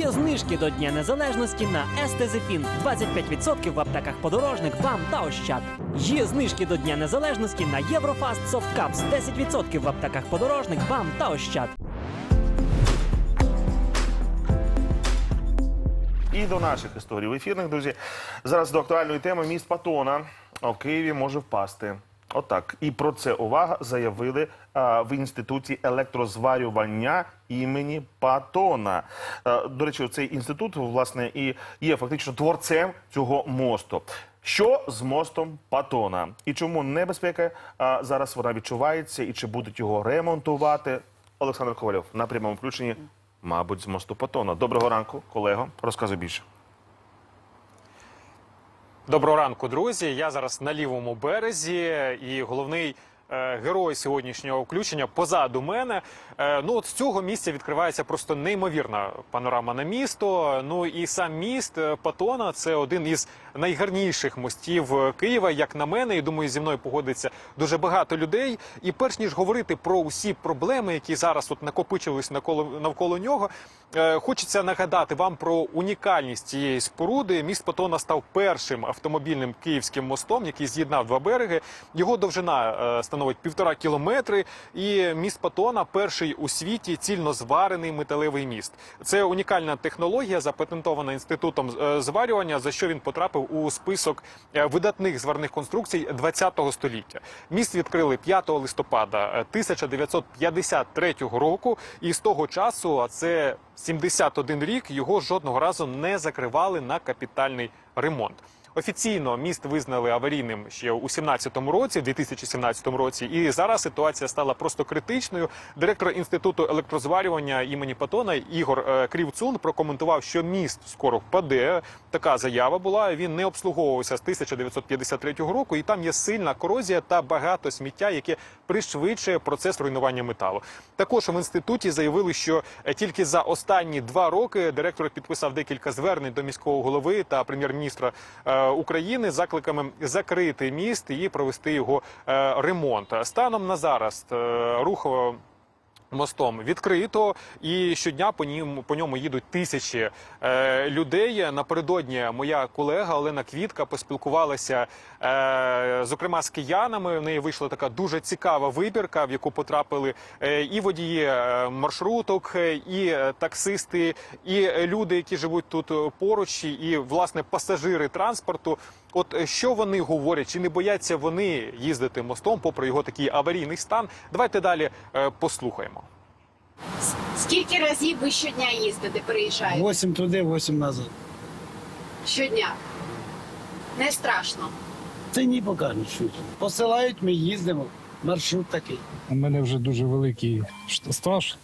Є знижки до Дня Незалежності на Естезефін 25% в аптеках подорожник, БАМ та Ощад. Є знижки до Дня Незалежності на Єврофаст Cups 10% в аптеках подорожник, БАМ та Ощад. І до наших історій в ефірних, друзі. Зараз до актуальної теми міст Патона в Києві може впасти. Отак. І про це увага заявили в інституті електрозварювання імені Патона. Е, до речі, цей інститут власне і є фактично творцем цього мосту. Що з мостом Патона? І чому небезпека зараз вона відчувається, і чи будуть його ремонтувати? Олександр Ковальов на прямому включенні, мабуть, з мосту Патона. Доброго ранку, колего. Розказуй більше. Доброго ранку, друзі. Я зараз на лівому березі, і головний герой сьогоднішнього включення позаду мене. Е, ну от з цього місця відкривається просто неймовірна панорама на місто. Ну і сам міст е, Патона це один із найгарніших мостів е, Києва, як на мене. І думаю, зі мною погодиться дуже багато людей. І перш ніж говорити про усі проблеми, які зараз от накопичились навколо навколо нього. Е, Хочеться нагадати вам про унікальність цієї споруди. Міст Патона став першим автомобільним київським мостом, який з'єднав два береги. Його довжина е, становить півтора кілометри. І міст Патона перший у світі цільно зварений металевий міст. Це унікальна технологія, запатентована інститутом е, зварювання, за що він потрапив у список е, видатних зварних конструкцій ХХ століття. Міст відкрили 5 листопада е, 1953 року, і з того часу, а це 71 рік, його жодного разу не закривали на капітальний ремонт. Офіційно міст визнали аварійним ще у 17-му році, 2017 році, і зараз ситуація стала просто критичною. Директор інституту електрозварювання імені Патона Ігор е, Крівцун прокоментував, що міст скоро впаде. Така заява була. Він не обслуговувався з 1953 року, і там є сильна корозія та багато сміття, яке пришвидшує процес руйнування металу. Також в інституті заявили, що е, тільки за останні два роки директор підписав декілька звернень до міського голови та прем'єр-міністра е, України закликами закрити міст і провести його е, ремонт. Станом на зараз е, рух. е, Мостом відкрито, і щодня по ньому по ньому їдуть тисячі е, людей. Напередодні моя колега Олена Квітка поспілкувалася е, зокрема з киянами. В неї вийшла така дуже цікава вибірка, в яку потрапили е, і водії е, маршруток, е, і е, таксисти, і люди, які живуть тут поруч, і власне пасажири транспорту. От що вони говорять, чи не бояться вони їздити мостом, попри його такий аварійний стан? Давайте далі е, послухаємо. Скільки разів ви щодня їздите, приїжджаєте? 8 туди, 8 назад. Щодня. Не страшно. Це ні поки не чуть. Посилають, ми їздимо. Маршрут такий. У мене вже дуже великий стаж.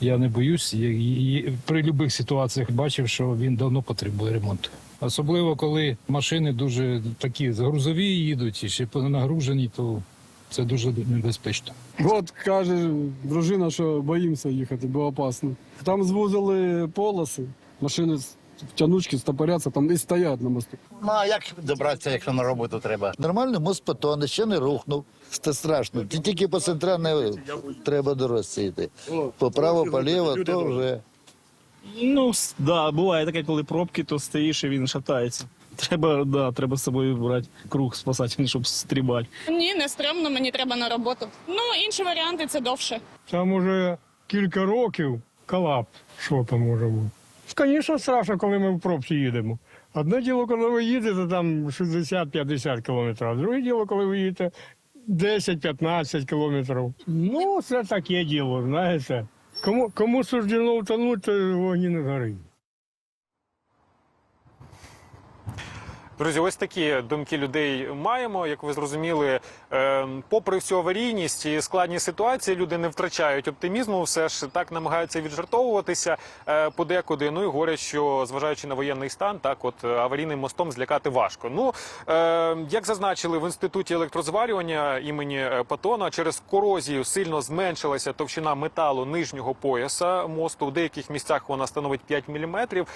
Я не боюсь. Я- і При будь-яких ситуаціях бачив, що він давно потребує ремонту. Особливо, коли машини дуже такі грузові їдуть і ще нагружені, то це дуже небезпечно. От каже дружина, що боїмося їхати, бо опасно. Там звузили полоси, машини тянучки стопоряться там і стоять на мосту. Ну а як добратися, якщо на роботу треба? Нормально, мост потоне, ще не рухнув. Це страшно. Ті- Тільки по центральній треба доросити. Поправо, поліво, то вже. Ну, да, буває таке, коли пробки, то стоїш і він шатається. Треба, да, треба з собою брати круг спасательний, щоб стрібати. Ні, не стрімно, мені треба на роботу. Ну, інші варіанти це довше. Там уже кілька років колапс. Що там може бути? Звісно, страшно, коли ми в пробці їдемо. Одне діло, коли ви їдете там 60-50 кілометрів, а друге діло, коли ви їдете 10-15 кілометрів. Ну, це таке діло, знаєте. Кому, кому суждено втонути, то вогні не горить. Друзі, ось такі думки людей маємо. Як ви зрозуміли, е, попри всю аварійність і складні ситуації, люди не втрачають оптимізму. Все ж так намагаються віджартовуватися е, подекуди. Ну і говорять, що зважаючи на воєнний стан, так от е, аварійним мостом злякати важко. Ну е, як зазначили в інституті електрозварювання імені е, Патона, через корозію сильно зменшилася товщина металу нижнього пояса мосту. В деяких місцях вона становить 5 мм,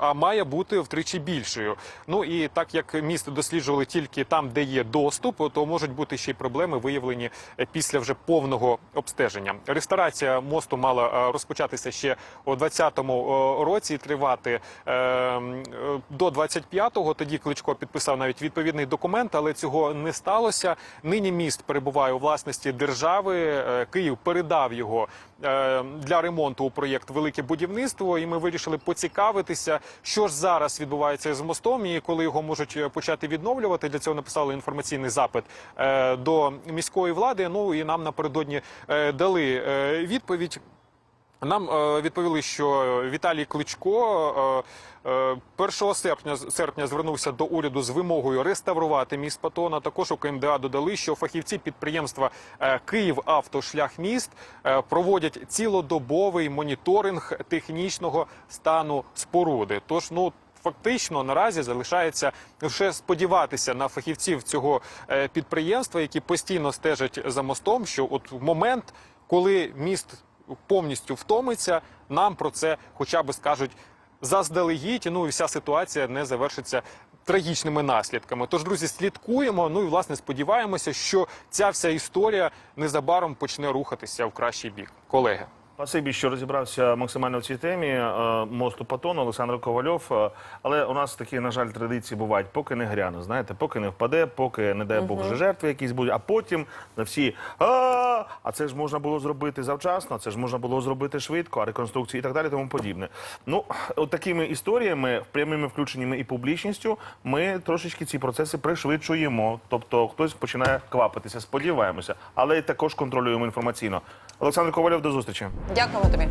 а має бути втричі більше. Більшою. Ну і так як міст досліджували тільки там, де є доступ, то можуть бути ще й проблеми виявлені е, після вже повного обстеження. Реставрація мосту мала е, розпочатися ще у 2020 році і тривати е, е, до 25-го. Тоді Кличко підписав навіть відповідний документ, але цього не сталося. Нині міст перебуває у власності держави. Е, Київ передав його е, для ремонту у проєкт Велике будівництво. І ми вирішили поцікавитися, що ж зараз відбувається з мостом, і коли його можуть е, почати відновлювати. Для цього написали інформаційний запит е, до міської влади. Ну і нам напередодні е, дали відповідь. Нам відповіли, що Віталій Кличко е, е, 1 серпня, серпня звернувся до уряду з вимогою реставрувати міст Патона. Також у КМДА додали, що фахівці підприємства е, «Київавтошляхміст» е, проводять цілодобовий моніторинг технічного стану споруди. Тож, ну фактично наразі залишається лише сподіватися на фахівців цього е, підприємства, які постійно стежать за мостом. Що от в момент, коли міст повністю втомиться, нам про це хоча б скажуть заздалегідь. Ну і вся ситуація не завершиться трагічними наслідками. Тож, друзі, слідкуємо. Ну і власне сподіваємося, що ця вся історія незабаром почне рухатися в кращий бік. Колеги. Спасибі, що розібрався максимально в цій темі е, мосту Патон, Олександр Ковальов. Е, Але у нас такі, на жаль, традиції бувають, поки не гряне, знаєте, поки не впаде, поки, не дай Бог, вже жертви якісь будуть, а потім на всі а а це ж можна було зробити завчасно, це ж можна було зробити швидко, а реконструкції і так далі, тому подібне. Ну, от такими історіями, прямими включеннями і публічністю, ми трошечки ці процеси пришвидшуємо. Тобто хтось починає квапитися, сподіваємося, але також контролюємо інформаційно. Олександр Ковальов, до зустрічі. Дякуємо тобі.